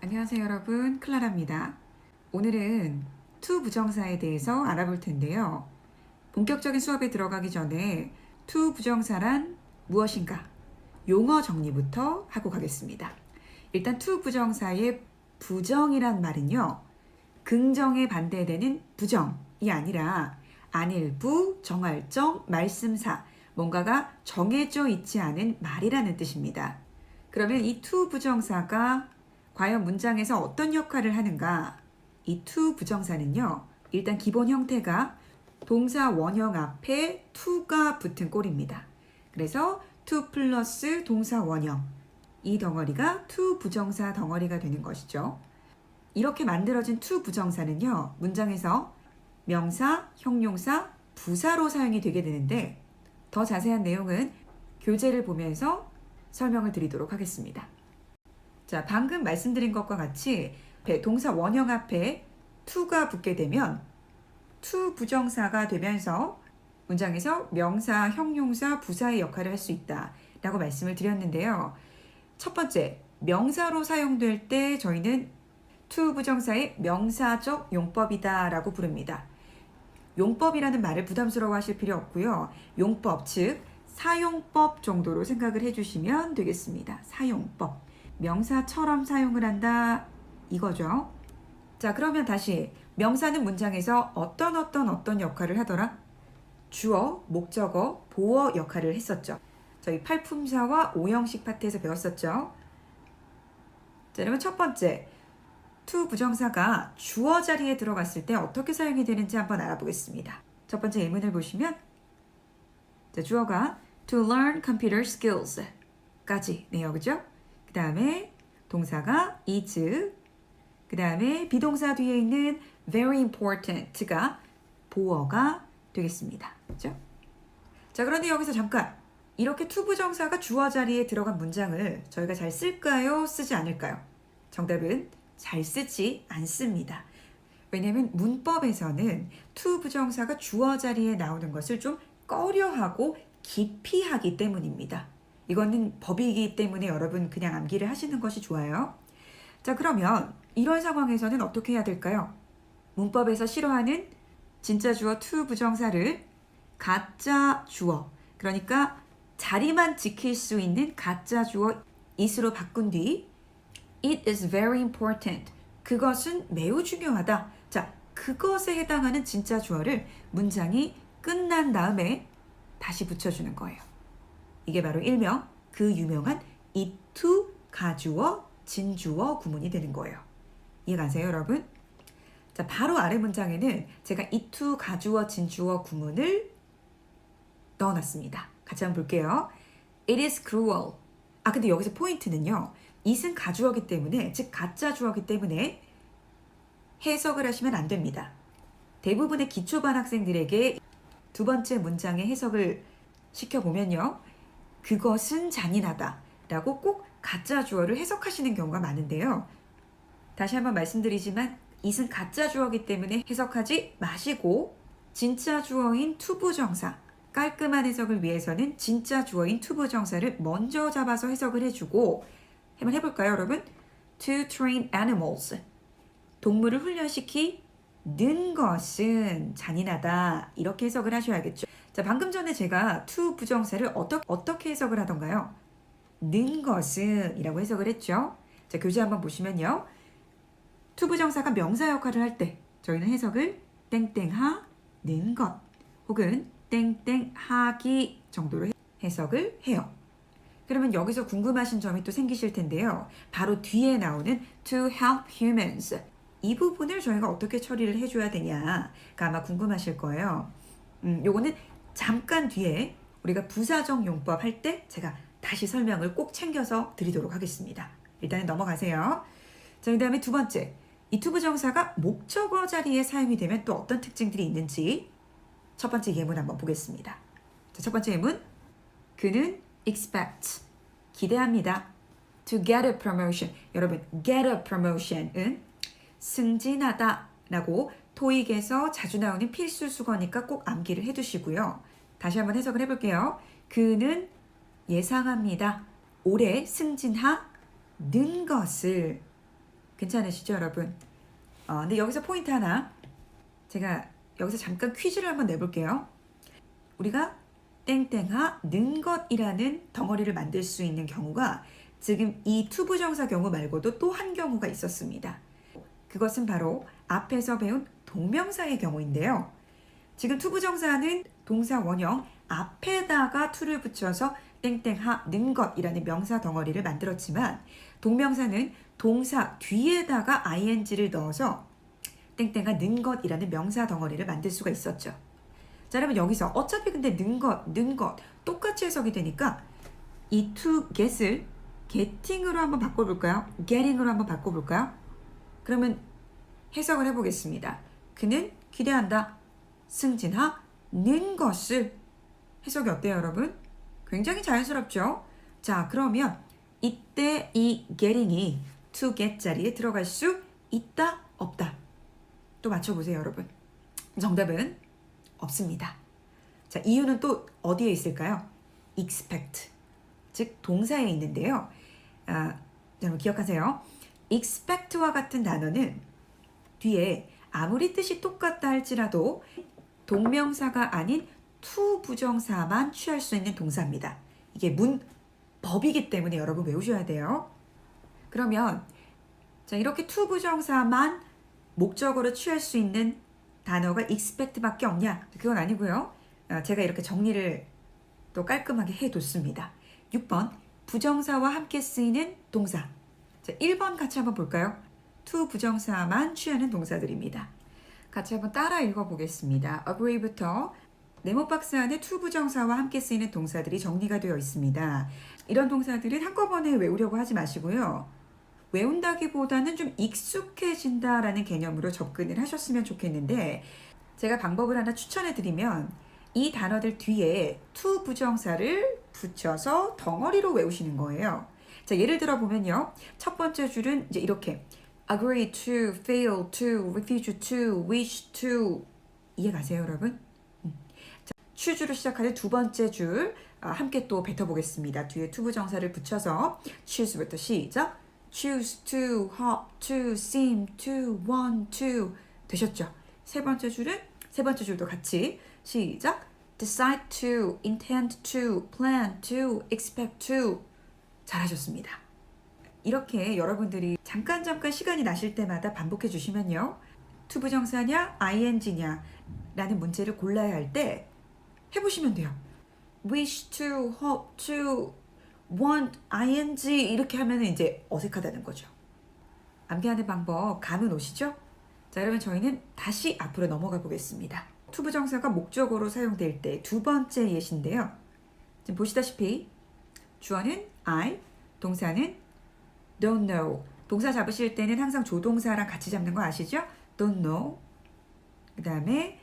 안녕하세요 여러분 클라라입니다. 오늘은 to 부정사에 대해서 알아볼 텐데요. 본격적인 수업에 들어가기 전에 to 부정사란 무엇인가 용어 정리부터 하고 가겠습니다. 일단 to 부정사의 부정이란 말은요. 긍정에 반대되는 부정이 아니라 안일부, 정할정, 말씀사 뭔가가 정해져 있지 않은 말이라는 뜻입니다. 그러면 이 to 부정사가 과연 문장에서 어떤 역할을 하는가? 이 to 부정사는요. 일단 기본 형태가 동사 원형 앞에 to가 붙은 꼴입니다. 그래서 to 플러스 동사 원형 이 덩어리가 to 부정사 덩어리가 되는 것이죠. 이렇게 만들어진 to 부정사는요. 문장에서 명사, 형용사, 부사로 사용이 되게 되는데 더 자세한 내용은 교재를 보면서 설명을 드리도록 하겠습니다. 자, 방금 말씀드린 것과 같이 배- 동사 원형 앞에 to가 붙게 되면 to 부정사가 되면서 문장에서 명사, 형용사, 부사의 역할을 할 수 있다 라고 말씀을 드렸는데요. 첫 번째, 명사로 사용될 때 저희는 to 부정사의 명사적 용법이다 라고 부릅니다. 용법이라는 말을 부담스러워 하실 필요 없고요. 용법, 즉 사용법 정도로 생각을 해주시면 되겠습니다. 사용법. 명사처럼 사용을 한다 이거죠. 자, 그러면 다시 명사는 문장에서 어떤 어떤 어떤 역할을 하더라? 주어, 목적어, 보어 역할을 했었죠. 저희 팔품사와 오형식 파트에서 배웠었죠. 자, 그러면 첫 번째 to 부정사가 주어 자리에 들어갔을 때 어떻게 사용이 되는지 한번 알아보겠습니다. 첫 번째 예문을 보시면 자, 주어가 to learn computer skills 까지네요. 그죠? 그 다음에 동사가 is 그 다음에 비동사 뒤에 있는 very important가 보어가 되겠습니다. 그죠? 자, 그런데 여기서 잠깐 이렇게 to 부정사가 주어 자리에 들어간 문장을 저희가 잘 쓸까요? 쓰지 않을까요? 정답은 잘 쓰지 않습니다. 왜냐하면 문법에서는 to 부정사가 주어 자리에 나오는 것을 좀 꺼려하고 기피하기 때문입니다. 이거는 법이기 때문에 여러분 그냥 암기를 하시는 것이 좋아요. 자, 그러면 이런 상황에서는 어떻게 해야 될까요? 문법에서 싫어하는 진짜 주어 to 부정사를 가짜 주어, 그러니까 자리만 지킬 수 있는 가짜 주어 is로 바꾼 뒤 It is very important. 그것은 매우 중요하다. 자, 그것에 해당하는 진짜 주어를 문장이 끝난 다음에 다시 붙여주는 거예요. 이게 바로 일명 그 유명한 이투 가주어 진주어 구문이 되는 거예요. 이해가세요, 여러분? 자, 바로 아래 문장에는 제가 이투 가주어 진주어 구문을 넣어놨습니다. 같이 한번 볼게요. It is cruel. 아, 근데 여기서 포인트는요. it은 가주어기 때문에, 즉 가짜 주어기 때문에 해석을 하시면 안 됩니다. 대부분의 기초반 학생들에게 두 번째 문장의 해석을 시켜보면요. 그것은 잔인하다 라고 꼭 가짜 주어를 해석하시는 경우가 많은데요. 다시 한번 말씀드리지만 it은 가짜 주어기 때문에 해석하지 마시고 진짜 주어인 투부정사 깔끔한 해석을 위해서는 진짜 주어인 투부정사를 먼저 잡아서 해석을 해주고 한번 해볼까요 여러분? To train animals 동물을 훈련시키는 것은 잔인하다 이렇게 해석을 하셔야겠죠. 자 방금 전에 제가 to 부정사를 어떻게 어떻게 해석을 하던가요? 는 것은 이라고 해석을 했죠. 자 교재 한번 보시면요. to 부정사가 명사 역할을 할 때 저희는 해석을 땡땡하 는 것 혹은 땡땡하기 정도로 해- 해석을 해요. 그러면 여기서 궁금하신 점이 또 생기실 텐데요. 바로 뒤에 나오는 to help humans 이 부분을 저희가 어떻게 처리를 해줘야 되냐가 아마 궁금하실 거예요. 음, 요거는 잠깐 뒤에 우리가 부사적 용법 할 때 제가 다시 설명을 꼭 챙겨서 드리도록 하겠습니다. 일단은 넘어가세요. 자, 그 다음에 두 번째. 이 투부정사가 목적어 자리에 사용이 되면 또 어떤 특징들이 있는지 첫 번째 예문 한번 보겠습니다. 자, 첫 번째 예문. 그는 expect 기대합니다. to get a promotion. 여러분, get a promotion은 승진하다 라고 토익에서 자주 나오는 필수 수거니까 꼭 암기를 해두시고요. 다시 한번 해석을 해볼게요. 그는 예상합니다. 올해 승진하는 것을 괜찮으시죠, 여러분? 어, 근데 여기서 포인트 하나. 제가 여기서 잠깐 퀴즈를 한번 내볼게요. 우리가 땡땡하 는 것이라는 덩어리를 만들 수 있는 경우가 지금 이 투부정사 경우 말고도 또 한 경우가 있었습니다. 그것은 바로 앞에서 배운 동명사의 경우인데요. 지금 투부정사는 동사 원형 앞에다가 투를 붙여서 땡땡하 는 것이라는 명사 덩어리를 만들었지만 동명사는 동사 뒤에다가 ing를 넣어서 땡땡하 는 것이라는 명사 덩어리를 만들 수가 있었죠. 자, 여러분 여기서 어차피 근데 는 것, 는 것 똑같이 해석이 되니까 이 to get을 getting으로 한번 바꿔볼까요? getting으로 한번 바꿔볼까요? 그러면 해석을 해보겠습니다. 그는 기대한다. 승진하는 것을 해석이 어때요, 여러분? 굉장히 자연스럽죠? 자, 그러면 이때 이 getting이 to get 자리에 들어갈 수 있다, 없다. 또 맞춰보세요, 여러분. 정답은 없습니다. 자, 이유는 또 어디에 있을까요? expect. 즉, 동사에 있는데요. 아, 여러분 기억하세요. expect와 같은 단어는 뒤에 아무리 뜻이 똑같다 할지라도 동명사가 아닌 to 부정사만 취할 수 있는 동사입니다. 이게 문법이기 때문에 여러분 외우셔야 돼요. 그러면 자 이렇게 to 부정사만 목적으로 취할 수 있는 단어가 expect밖에 없냐? 그건 아니고요. 아, 제가 이렇게 정리를 또 깔끔하게 해뒀습니다. 6번 부정사와 함께 쓰이는 동사. 자, 1번 같이 한번 볼까요? to 부정사만 취하는 동사들입니다. 같이 한번 따라 읽어보겠습니다. agree부터 네모 박스 안에 to 부정사와 함께 쓰이는 동사들이 정리가 되어 있습니다. 이런 동사들은 한꺼번에 외우려고 하지 마시고요. 외운다기보다는 좀 익숙해진다라는 개념으로 접근을 하셨으면 좋겠는데 제가 방법을 하나 추천해 드리면 이 단어들 뒤에 to 부정사를 붙여서 덩어리로 외우시는 거예요. 자, 예를 들어 보면요. 첫 번째 줄은 이제 이렇게 agree to, fail to, refuse to, wish to 이해 가세요, 여러분? 음. 자, choos로 시작하는 두 번째 줄 아, 함께 또 뱉어보겠습니다. 뒤에 to 부정사를 붙여서 choose부터 시작. choose to, hope to, seem to, want to 되셨죠? 세 번째 줄은 세 번째 줄도 같이 시작. decide to, intend to, plan to, expect to 잘하셨습니다. 이렇게 여러분들이 잠깐 잠깐 시간이 나실 때마다 반복해 주시면요. to 부정사냐 ing냐 라는 문제를 골라야 할 때 해보시면 돼요. wish to, hope to, want, ing 이렇게 하면 이제 어색하다는 거죠. 암기하는 방법 감은 오시죠? 자, 그러면 저희는 다시 앞으로 넘어가 보겠습니다. to 부정사가 목적어로 사용될 때 두 번째 예시인데요. 지금 보시다시피 주어는 I, 동사는 don't know. 동사 잡으실 때는 항상 조동사랑 같이 잡는 거 아시죠? don't know. 그 다음에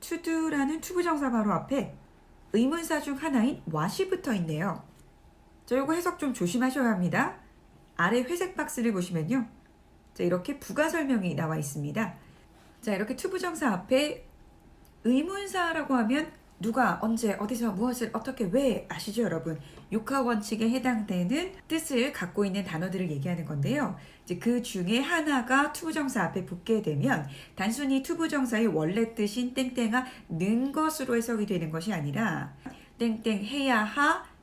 to do라는 to 부정사 바로 앞에 의문사 중 하나인 what이 붙어 있네요. 자, 요거 해석 좀 조심하셔야 합니다. 아래 회색 박스를 보시면요. 자, 이렇게 부가 설명이 나와 있습니다. 자, 이렇게 to 부정사 앞에 의문사라고 하면 누가 언제 어디서 무엇을 어떻게 왜 아시죠 여러분? 육하 원칙에 해당되는 뜻을 갖고 있는 단어들을 얘기하는 건데요. 이제 그 중에 하나가 투부정사 앞에 붙게 되면 단순히 투부정사의 원래 뜻인 땡땡아 는 것으로 해석이 되는 것이 아니라 땡땡 해야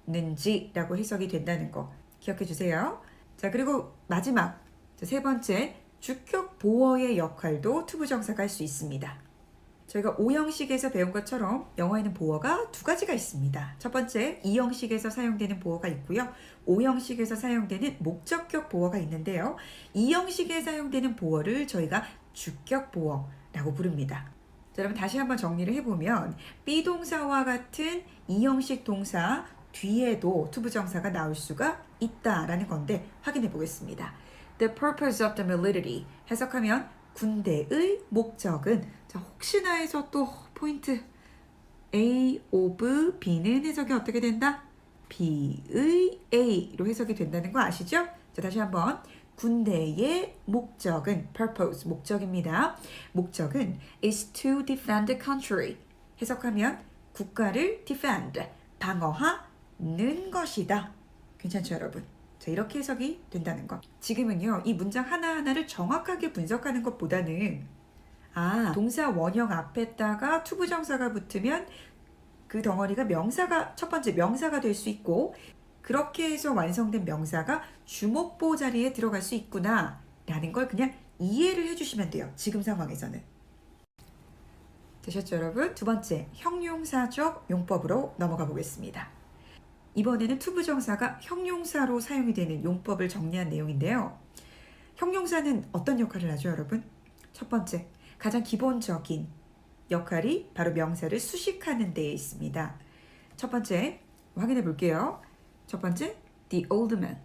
하는지라고 해석이 된다는 거 기억해 주세요. 자 그리고 마지막 자, 세 번째 주격 보어의 역할도 투부정사가 할 수 있습니다 저희가 오형식에서 배운 것처럼 영어에는 보어가 두 가지가 있습니다. 첫 번째, 이형식에서 사용되는 보어가 있고요. 오형식에서 사용되는 목적격 보어가 있는데요. 이형식에 사용되는 보어를 저희가 주격 보어라고 부릅니다. 자, 여러분 다시 한번 정리를 해보면 비동사와 같은 이형식 동사 뒤에도 투부정사가 나올 수가 있다라는 건데 확인해 보겠습니다. The purpose of the military 해석하면 군대의 목적은 자 혹시나 해서 또 포인트 A of B는 해석이 어떻게 된다? B의 A로 해석이 된다는 거 아시죠? 자 다시 한번 군대의 목적은 purpose 목적입니다. 목적은 is to defend the country 해석하면 국가를 defend 방어하는 것이다. 괜찮죠 여러분? 자, 이렇게 해석이 된다는 것. 지금은요, 이 문장 하나하나를 정확하게 분석하는 것보다는 아, 동사 원형 앞에다가 투부정사가 붙으면 그 덩어리가 명사가 첫 번째 명사가 될 수 있고 그렇게 해서 완성된 명사가 주목보 자리에 들어갈 수 있구나 라는 걸 그냥 이해를 해주시면 돼요. 지금 상황에서는. 되셨죠, 여러분? 두 번째, 형용사적 용법으로 넘어가 보겠습니다. 이번에는 투부정사가 형용사로 사용이 되는 용법을 정리한 내용인데요. 형용사는 어떤 역할을 하죠, 여러분? 첫 번째, 가장 기본적인 역할이 바로 명사를 수식하는 데에 있습니다. 첫 번째, 확인해 볼게요. 첫 번째, the old man.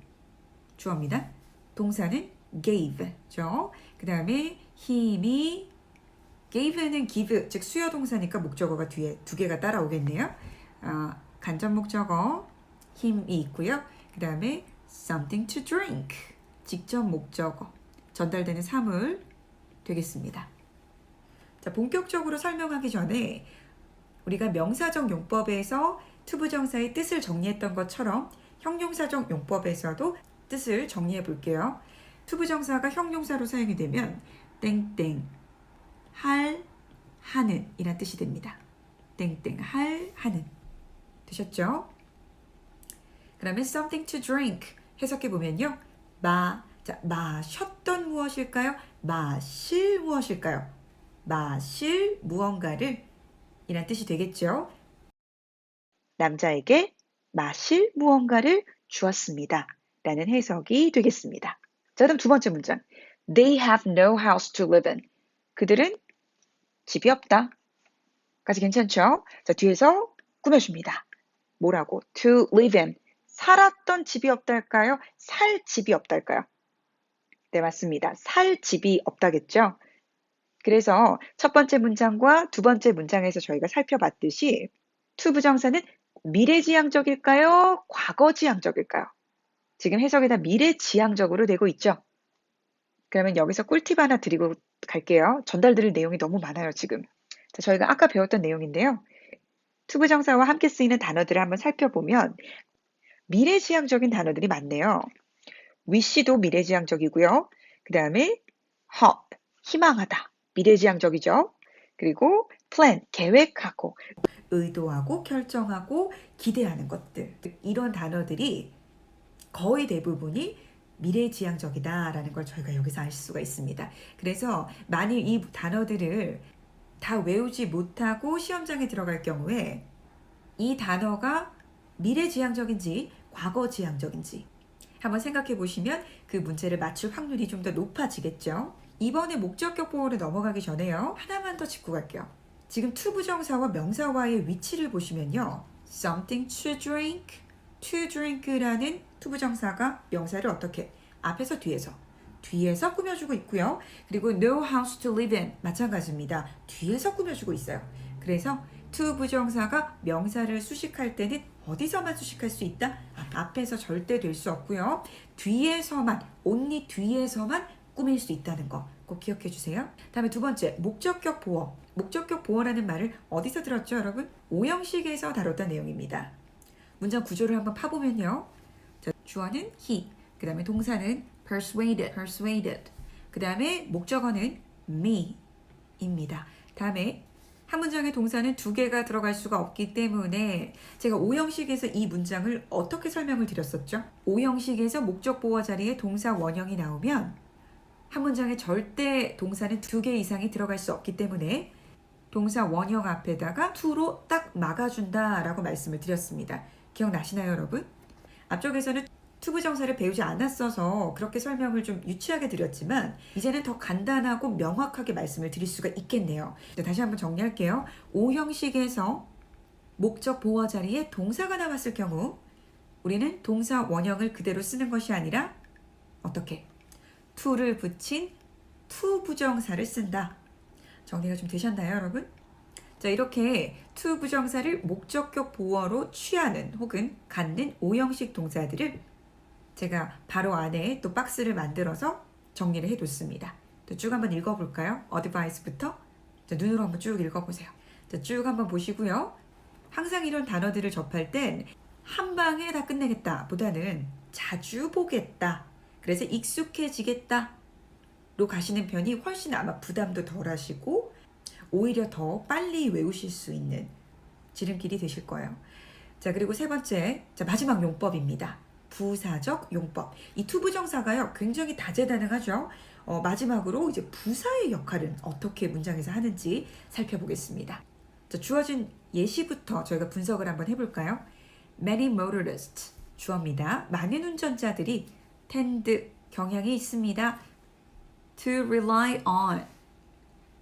주어입니다. 동사는 gave죠. 그 다음에 힘이 gave는 give, 즉 수요 동사니까 목적어가 뒤에 두 개가 따라오겠네요. 아, 간접 목적어 힘이 있고요. 그 다음에 something to drink, 직접 목적어 전달되는 사물 되겠습니다. 자, 본격적으로 설명하기 전에 우리가 명사적 용법에서 투부정사의 뜻을 정리했던 것처럼 형용사적 용법에서도 뜻을 정리해 볼게요. 투부정사가 형용사로 사용이 되면 땡땡 할 하는 이란 뜻이 됩니다. 땡땡 할 하는 되셨죠? 그러면 something to drink 해석해 보면요. 마, 자, 마셨던 무엇일까요? 마실 무엇일까요? 마실 무언가를 이란 뜻이 되겠죠. 남자에게 마실 무언가를 주었습니다. 라는 해석이 되겠습니다. 자, 그럼 두 번째 문장. They have no house to live in. 그들은 집이 없다. 까지 괜찮죠? 자, 뒤에서 꾸며줍니다. 뭐라고? To live in. 살았던 집이 없달까요? 살 집이 없달까요? 네, 맞습니다. 살 집이 없다겠죠? 그래서 첫 번째 문장과 두 번째 문장에서 저희가 살펴봤듯이 투부정사는 미래지향적일까요? 과거지향적일까요? 지금 해석이 다 미래지향적으로 되고 있죠? 그러면 여기서 꿀팁 하나 드리고 갈게요. 전달드릴 내용이 너무 많아요, 지금. 자, 저희가 아까 배웠던 내용인데요. 투부정사와 함께 쓰이는 단어들을 한번 살펴보면 미래지향적인 단어들이 많네요. wish도 미래지향적이고요. 그 다음에 hope, 희망하다. 미래지향적이죠. 그리고 plan, 계획하고 의도하고 결정하고 기대하는 것들. 이런 단어들이 거의 대부분이 미래지향적이다라는 걸 저희가 여기서 알 수가 있습니다. 그래서 만일 이 단어들을 다 외우지 못하고 시험장에 들어갈 경우에 이 단어가 미래지향적인지 과거지향적인지 한번 생각해 보시면 그 문제를 맞출 확률이 좀 더 높아지겠죠. 이번에 목적격 보호를 넘어가기 전에요. 하나만 더 짚고 갈게요. 지금 투부정사와 명사와의 위치를 보시면요. something to drink, to drink라는 투부정사가 명사를 어떻게 앞에서 뒤에서 뒤에서 꾸며주고 있고요. 그리고 no house to live in 마찬가지입니다. 뒤에서 꾸며주고 있어요. 그래서 to 부정사가 명사를 수식할 때는 어디서만 수식할 수 있다? 앞에서 절대 될 수 없고요. 뒤에서만 only 뒤에서만 꾸밀 수 있다는 거 꼭 기억해 주세요. 다음에 두 번째 목적격 보어. 목적격 보어라는 말을 어디서 들었죠, 여러분? 오형식에서 다뤘던 내용입니다. 문장 구조를 한번 파보면요. 자, 주어는 he, 그 다음에 동사는 persuaded, persuaded. 그 다음에 목적어는 me입니다. 다음에 한 문장의 동사는 두 개가 들어갈 수가 없기 때문에 제가 오형식에서 이 문장을 어떻게 설명을 드렸었죠? 오형식에서 목적 보어 자리에 동사 원형이 나오면 한 문장에 절대 동사는 두 개 이상이 들어갈 수 없기 때문에 동사 원형 앞에다가 to로 딱 막아준다라고 말씀을 드렸습니다. 기억나시나요, 여러분? 앞쪽에서는 투부 정사를 배우지 않았어서 그렇게 설명을 좀 유치하게 드렸지만 이제는 더 간단하고 명확하게 말씀을 드릴 수가 있겠네요. 자, 다시 한번 정리할게요. 오형식에서 목적 보어 자리에 동사가 나왔을 경우 우리는 동사 원형을 그대로 쓰는 것이 아니라 어떻게 to를 붙인 to 부정사를 쓴다. 정리가 좀 되셨나요, 여러분? 자, 이렇게 to 부정사를 목적격 보어로 취하는 혹은 갖는 오형식 동사들을 제가 바로 안에 또 박스를 만들어서 정리를 해뒀습니다. 또쭉 한번 읽어볼까요? 어드바이스부터 자, 눈으로 한번 쭉 읽어보세요. 자, 쭉 한번 보시고요. 항상 이런 단어들을 접할 땐 한 방에 다 끝내겠다 보다는 자주 보겠다. 그래서 익숙해지겠다. 로 가시는 편이 훨씬 아마 부담도 덜 하시고 오히려 더 빨리 외우실 수 있는 지름길이 되실 거예요. 자, 그리고 세 번째, 자, 마지막 용법입니다. 부사적 용법. 이 투부정사가요, 굉장히 다재다능하죠. 어, 마지막으로 이제 부사의 역할은 어떻게 문장에서 하는지 살펴보겠습니다. 자, 주어진 예시부터 저희가 분석을 한번 해볼까요? Many motorists 주어입니다. 많은 운전자들이 tend 경향이 있습니다. To rely on.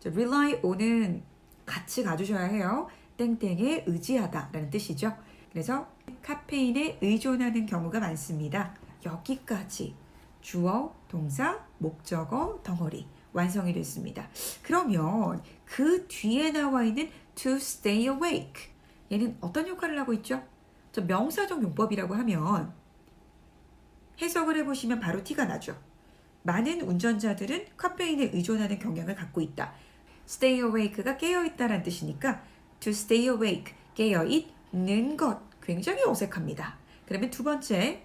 자, rely on은 같이 가주셔야 해요. 땡땡에 의지하다라는 뜻이죠. 그래서 카페인에 의존하는 경우가 많습니다. 여기까지 주어, 동사, 목적어, 덩어리 완성이 됐습니다. 그러면 그 뒤에 나와 있는 to stay awake 얘는 어떤 역할을 하고 있죠? 저 명사적 용법이라고 하면 해석을 해보시면 바로 티가 나죠. 많은 운전자들은 카페인에 의존하는 경향을 갖고 있다. stay awake가 깨어있다란 뜻이니까 to stay awake, 깨어있는 것 굉장히 어색합니다. 그러면 두 번째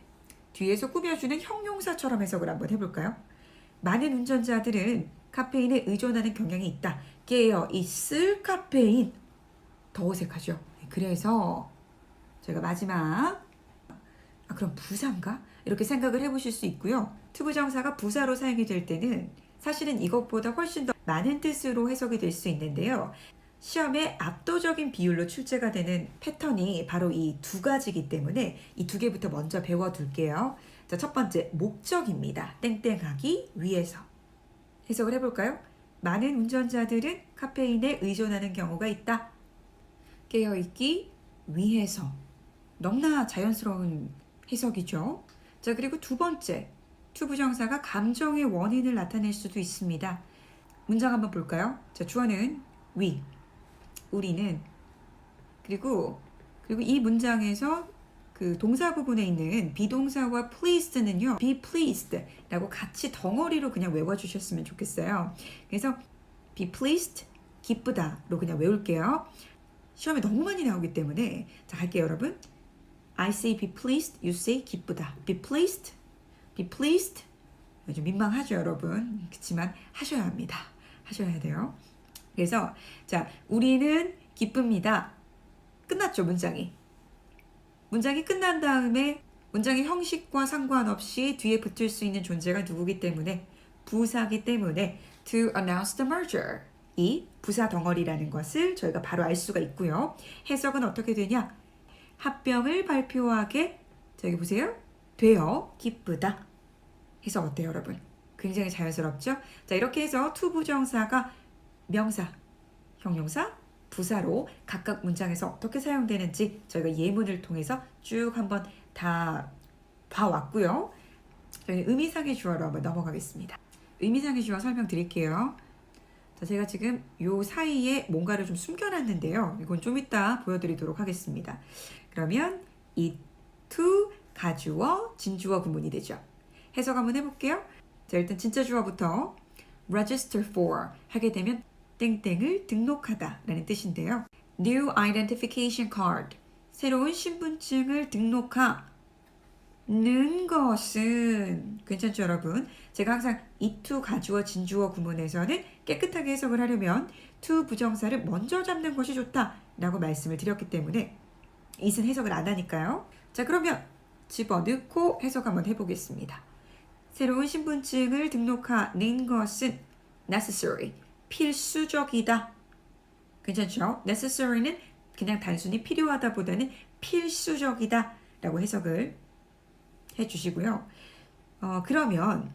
뒤에서 꾸며주는 형용사처럼 해석을 한번 해볼까요? 많은 운전자들은 카페인에 의존하는 경향이 있다. 깨어 있을 카페인 더 어색하죠. 그래서 제가 마지막 아, 그럼 부사인가? 이렇게 생각을 해보실 수 있고요. 투부정사가 부사로 사용이 될 때는 사실은 이것보다 훨씬 더 많은 뜻으로 해석이 될 수 있는데요. 시험에 압도적인 비율로 출제가 되는 패턴이 바로 이 두 가지이기 때문에 이 두 개부터 먼저 배워둘게요. 자, 첫 번째, 목적입니다. 땡땡하기 위해서. 해석을 해볼까요? 많은 운전자들은 카페인에 의존하는 경우가 있다. 깨어있기 위해서. 너무나 자연스러운 해석이죠. 자, 그리고 두 번째. 투부정사가 감정의 원인을 나타낼 수도 있습니다. 문장 한번 볼까요? 자, 주어는 we. 우리는 그리고 그리고 이 문장에서 그 동사 부분에 있는 비동사와 pleased는요, be pleased라고 같이 덩어리로 그냥 외워주셨으면 좋겠어요. 그래서 be pleased 기쁘다로 그냥 외울게요. 시험에 너무 많이 나오기 때문에 자 할게요, 여러분. I say be pleased, you say 기쁘다. be pleased, be pleased. 좀 민망하죠, 여러분. 그렇지만 하셔야 합니다. 하셔야 돼요. 그래서 자, 우리는 기쁩니다. 끝났죠, 문장이. 문장이 끝난 다음에 문장의 형식과 상관없이 뒤에 붙을 수 있는 존재가 누구기 때문에 부사기 때문에 to announce the merger 이 부사 덩어리라는 것을 저희가 바로 알 수가 있고요. 해석은 어떻게 되냐? 합병을 발표하게 저기 보세요. 되어 기쁘다. 해석 어때요, 여러분? 굉장히 자연스럽죠? 자, 이렇게 해서 투부정사가 명사, 형용사, 부사로 각각 문장에서 어떻게 사용되는지 저희가 예문을 통해서 쭉 한번 다 봐왔고요. 저희 의미상의 주어로 한번 넘어가겠습니다. 의미상의 주어 설명드릴게요. 자, 제가 지금 요 사이에 뭔가를 좀 숨겨놨는데요. 이건 좀 이따 보여드리도록 하겠습니다. 그러면 이 to 가주어, 진주어 구문이 되죠. 해석 한번 해볼게요. 자, 일단 진짜 주어부터 register for 하게 되면 땡땡을 등록하다 라는 뜻인데요. New identification card 새로운 신분증을 등록하는 것은 괜찮죠 여러분? 제가 항상 이투 가주어 진주어 구문에서는 깨끗하게 해석을 하려면 to 부정사를 먼저 잡는 것이 좋다 라고 말씀을 드렸기 때문에 이은 해석을 안 하니까요. 자 그러면 집어넣고 해석 한번 해보겠습니다. 새로운 신분증을 등록하는 것은 necessary 필수적이다. 괜찮죠? necessary는 그냥 단순히 필요하다 보다는 필수적이다 라고 해석을 해 주시고요. 어, 그러면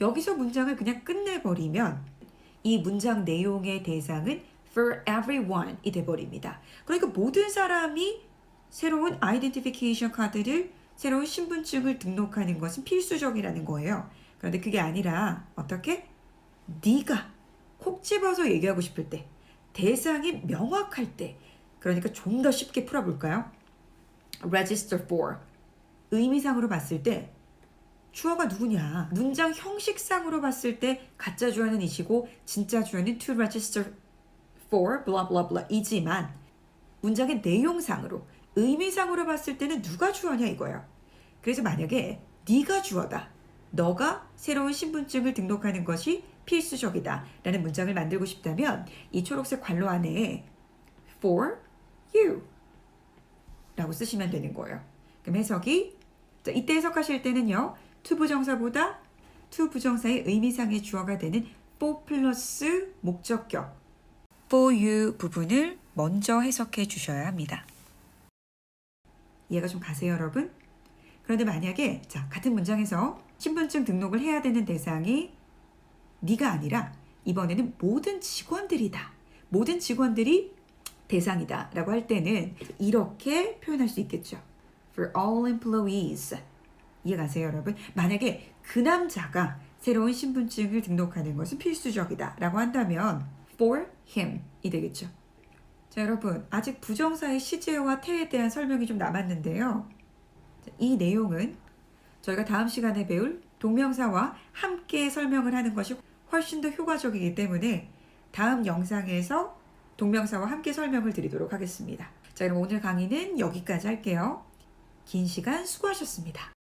여기서 문장을 그냥 끝내버리면 이 문장 내용의 대상은 for everyone 이 돼버립니다. 그러니까 모든 사람이 새로운 아이덴티피케이션 카드를 새로운 신분증을 등록하는 것은 필수적이라는 거예요. 그런데 그게 아니라 어떻게? 네가 콕 집어서 얘기하고 싶을 때, 대상이 명확할 때, 그러니까 좀 더 쉽게 풀어볼까요? register for. 의미상으로 봤을 때, 주어가 누구냐? 문장 형식상으로 봤을 때, 가짜 주어는 이시고, 진짜 주어는 to register for, blah blah blah 이지만, 문장의 내용상으로, 의미상으로 봤을 때는 누가 주어냐 이거예요. 그래서 만약에 네가 주어다. 너가 새로운 신분증을 등록하는 것이 필수적이다. 라는 문장을 만들고 싶다면 이 초록색 괄호 안에 for you 라고 쓰시면 되는 거예요. 그럼 해석이 자, 이때 해석하실 때는요. to 부정사보다 to 부정사의 의미상의 주어가 되는 for 플러스 목적격 for you 부분을 먼저 해석해 주셔야 합니다. 이해가 좀 가세요, 여러분? 그런데 만약에 자, 같은 문장에서 신분증 등록을 해야 되는 대상이 네가 아니라 이번에는 모든 직원들이다. 모든 직원들이 대상이다 라고 할 때는 이렇게 표현할 수 있겠죠. For all employees. 이해가세요, 여러분? 만약에 그 남자가 새로운 신분증을 등록하는 것은 필수적이다 라고 한다면 for him이 되겠죠. 자, 여러분, 아직 부정사의 시제와 태에 대한 설명이 좀 남았는데요. 자, 이 내용은 저희가 다음 시간에 배울 동명사와 함께 설명을 하는 것이 훨씬 더 효과적이기 때문에 다음 영상에서 동명사와 함께 설명을 드리도록 하겠습니다. 자, 그럼 오늘 강의는 여기까지 할게요. 긴 시간 수고하셨습니다.